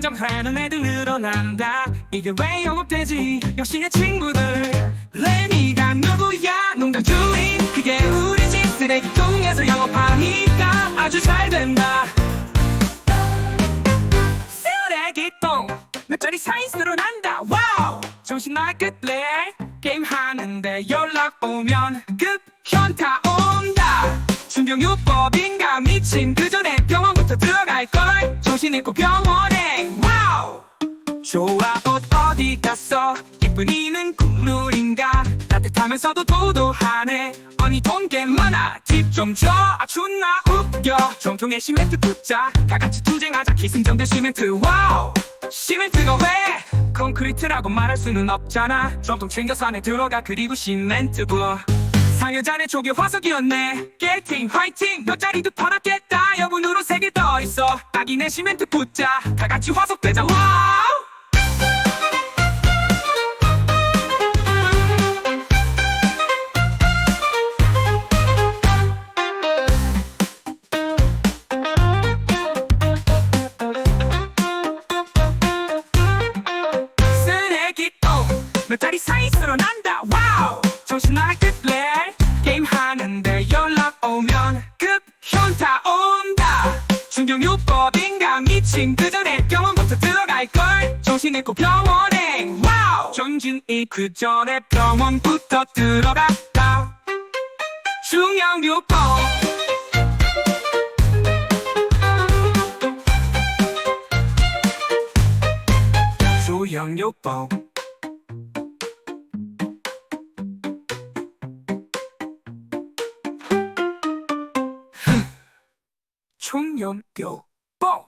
점점 하는 애들 늘어난다. 이게 왜 영업되지? 역시 내 친구들. 레미가 누구야? 농담 중인. 그게 우리 집 쓰레기통에서 영업하니까 아주 잘 된다. 쓰레기통. 몇 자리 사이즈 늘어난다. 와우. 정신 나겠래 게임 하는데 연락 오면 급 현타 온다. 준병유법인가 미친. 그 전에 병원부터 들어갈걸. 정신 잃고 와우 좋아 옷 어디 갔어? 이쁜이는 국룰인가? 따뜻하면서도 도도하네. 언니 돈꽤 많아. 팁 좀줘. 아 존나? 웃겨. 정통의 시멘트 붙자. 다 같이 투쟁하자. 기승전대 시멘트. 와우! 시멘트가 왜? 콘크리트라고 말할 수는 없잖아. 정통 챙겨서 안에 들어가. 그리고 시멘트 부어. 상여자네 조개 화석이었네. 게이팅 화이팅! 몇 자리도 팔았겠다. 여분으로 세개더 있어. 딱이네 시멘트 붙자. 다 같이 화석 되자. 와 난다. 와우! 정신 나겠래 게임 하는데 연락 오면 급 현타 온다. 중경요법인가 미친 그 전에 병원부터 들어갈걸? 정신 잃고 병원에. 와우! 정진이 그 전에 병원부터 들어갔다. 중형요법. 조형요법 총연교법